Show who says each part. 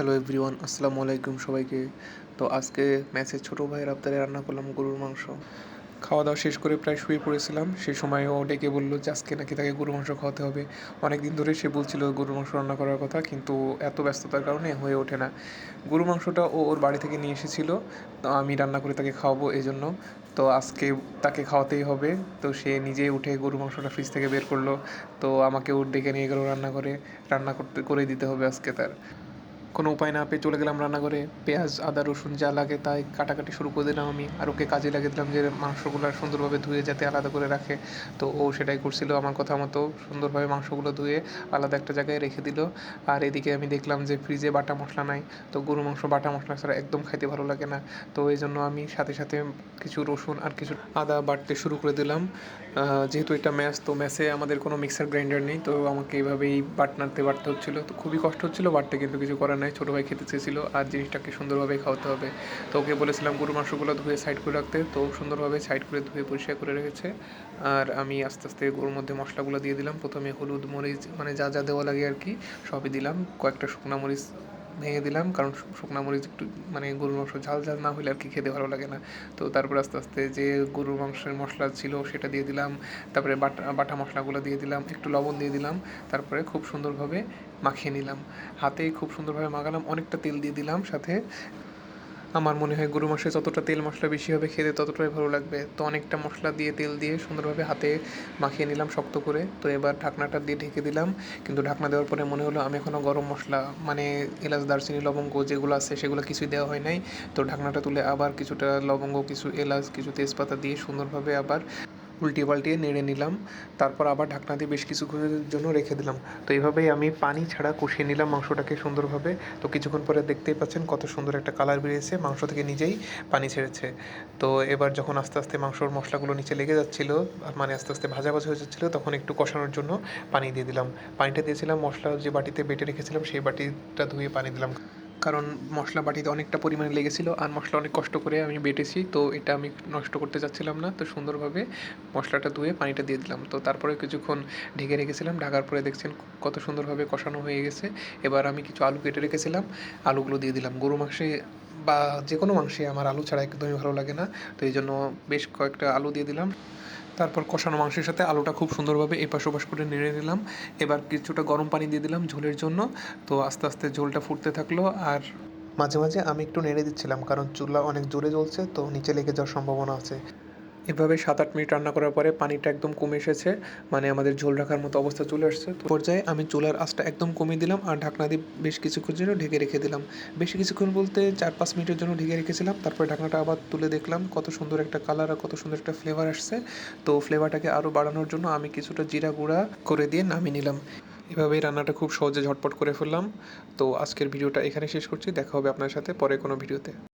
Speaker 1: Hello everyone, আসসালামু আলাইকুম সবাইকে। তো আজকে ম্যাচের ছোটো ভাইয়ের আবদারে রান্না করলাম গরুর মাংস। খাওয়া দাওয়া শেষ করে প্রায় শুয়ে পড়েছিলাম। সেই সময় ও ডেকে বলল যে আজকে নাকি তাকে গরুর মাংস খাওয়াতে হবে। অনেক দিন ধরে সে বলছিল গরুর মাংস রান্না করার কথা, কিন্তু এত ব্যস্ততার কারণে হয়ে ওঠে না। গরুর মাংসটা ও ওর বাড়ি থেকে নিয়ে এসেছিল। তো আমি রান্না করে তাকে খাওয়াবো এই জন্য তো আজকে তাকে খাওয়াতেই হবে। তো সে নিজে উঠে গরু মাংসটা ফ্রিজ থেকে বের করল। তো আমাকে ওর ডেকে নিয়ে গেলো রান্না করে। রান্না করতে, করে দিতে হবে আজকে তার। কোনো উপায় না পেয়ে চলে গেলাম রান্নাঘরে। পেঁয়াজ, আদা, রসুন যা লাগে তাই কাটাকাটি শুরু করে দিলাম আমি। আর ওকে কাজে লাগিয়ে দিলাম যে মাংসগুলো সুন্দরভাবে ধুয়ে যাতে আলাদা করে রাখে। তো ও সেটাই করছিল আমার কথা মতো সুন্দরভাবে মাংসগুলো ধুয়ে আলাদা একটা জায়গায় রেখে দিল। আর এদিকে আমি দেখলাম যে ফ্রিজে বাটা মশলা নাই। তো গরু মাংস, বাটা মশলা ছাড়া একদম খাইতে ভালো লাগে না। তো এই জন্য আমি সাথে সাথে কিছু রসুন আর কিছু আদা বাটতে শুরু করে দিলাম। যেহেতু এটা ম্যাচ তো ম্যাচে আমাদের কোনো মিক্সার গ্রাইন্ডার নেই। তো আমাকে এইভাবেই বাটনাতে বাটতে হচ্ছিল। তো খুবই কষ্ট হচ্ছিল বাটতে, কিন্তু কিছু করার নাই ছোটো ভাই খেতে চেয়েছিল, আর জিনিসটাকে সুন্দরভাবে খাওয়াতে হবে। তো ওকে বলেছিলাম গরু মাংসগুলো ধুয়ে সাইড করে রাখতে, তো সুন্দরভাবে সাইড করে ধুয়ে পরিষ্কার করে রেখেছে। আর আমি আস্তে আস্তে গরুর মধ্যে মশলাগুলো দিয়ে দিলাম। প্রথমে হলুদ, মরিচ মানে যা যা দেওয়া লাগে আর কি, সবই দিলাম। কয়েকটা শুকনো মরিচ ভেঙে দিলাম, কারণ শুকনা মরিচ একটু মানে গরুর মাংস ঝাল ঝাল না হলে আর কি খেতে ভালো লাগে না। তো তারপর আস্তে আস্তে যে গরুর মাংসের মশলা ছিল সেটা দিয়ে দিলাম, তারপরে বাটা বাটা মশলাগুলো দিয়ে দিলাম, একটু লবণ দিয়ে দিলাম, তারপরে খুব সুন্দরভাবে মাখিয়ে নিলাম। হাতে খুব সুন্দরভাবে মাখালাম, অনেকটা তেল দিয়ে দিলাম সাথে আমার মনে হয় গরু মাংসে যতটা তেল মশলা বেশি হবে খেতে ততটাই ভালো লাগবে। তো অনেকটা মশলা দিয়ে তেল দিয়ে সুন্দরভাবে হাতে মাখিয়ে নিলাম শক্ত করে। তো এবার ঢাকনাটা দিয়ে ঢেকে দিলাম। কিন্তু ঢাকনা দেওয়ার পরে মনে হলো আমি এখনও গরম মশলা মানে এলাচ, দারচিনি, লবঙ্গ যেগুলো আছে সেগুলো কিছুই দেওয়া হয় নাই। তো ঢাকনাটা তুলে আবার কিছুটা লবঙ্গ, কিছু এলাচ, কিছু তেজপাতা দিয়ে সুন্দরভাবে আবার উল্টিয়ে পাল্টিয়ে নেড়ে নিলাম। তারপর আবার ঢাকনা দিয়ে বেশ কিছুক্ষণের জন্য রেখে দিলাম। তো এইভাবেই আমি পানি ছাড়া কষিয়ে নিলাম মাংসটাকে সুন্দরভাবে। তো কিছুক্ষণ পরে দেখতেই পাচ্ছেন কত সুন্দর একটা কালার বেরিয়েছে। মাংস থেকে নিজেই পানি ছেড়েছে। তো এবার যখন আস্তে আস্তে মাংসর মশলাগুলো নিচে লেগে যাচ্ছিল মানে আস্তে আস্তে ভাজা ভাজা হয়ে যাচ্ছিল, তখন একটু কষানোর জন্য পানি দিয়ে দিলাম। পানিটা দিয়েছিলাম, মশলা যে বাটিতে বেটে রেখেছিলাম, সেই বাটিটা ধুয়ে পানি দিলাম। কারণ মশলা বাটিতে অনেকটা পরিমাণে লেগেছিল আর মশলা অনেক কষ্ট করে আমি বেটেছি, তো এটা আমি নষ্ট করতে চাচ্ছিলাম না। তো সুন্দরভাবে মশলাটা ধুয়ে পানিটা দিয়ে দিলাম। তো তারপরে কিছুক্ষণ ঢেকে রেখেছিলাম, ঢাকার পরে দেখছেন কত সুন্দরভাবে কষানো হয়ে গেছে। এবার আমি কিছু আলু কেটে রেখেছিলাম, আলুগুলো দিয়ে দিলাম। গরু মাংসে বা যে কোনো মাংসে আমার আলু ছাড়া একদমই ভালো লাগে না, তো এই জন্য বেশ কয়েকটা আলু দিয়ে দিলাম। তারপর কষানো মাংসের সাথে আলুটা খুব সুন্দরভাবে এপাশ ওপাশ করে নেড়ে নিলাম। এবার কিছুটা গরম পানি দিয়ে দিলাম ঝোলের জন্য। তো আস্তে আস্তে ঝোলটা ফুটতে থাকল আর মাঝে মাঝে আমি একটু নেড়ে দিচ্ছিলাম কারণ চুলা অনেক জোরে জ্বলছে, তো নিচে লেগে যাওয়ার সম্ভাবনা আছে। এভাবে সাত আট মিনিট রান্না করার পরে পানিটা একদম কমে এসেছে মানে আমাদের ঝোল রাখার মতো অবস্থা চলে আসছে। পর্যায়ে আমি চুলার আঁচটা একদম কমিয়ে দিলাম আর ঢাকনা দিয়ে বেশ কিছুক্ষণ জন্য ঢেকে রেখে দিলাম। বেশ কিছুক্ষণ বলতে চার পাঁচ মিনিটের জন্য ঢেকে রেখেছিলাম, তারপরে ঢাকনাটা আবার তুলে দেখলাম, কত সুন্দর একটা কালার আর কত সুন্দর একটা ফ্লেভার আসছে। তো ফ্লেভারটাকে আরও বাড়ানোর জন্য আমি কিছুটা জিরা গুঁড়া করে দিয়ে নামিয়ে নিলাম। এভাবেই রান্নাটা খুব সহজে ঝটপট করে ফেললাম। তো আজকের ভিডিওটা এখানে শেষ করছি, দেখা হবে আপনার সাথে পরে কোনো ভিডিওতে।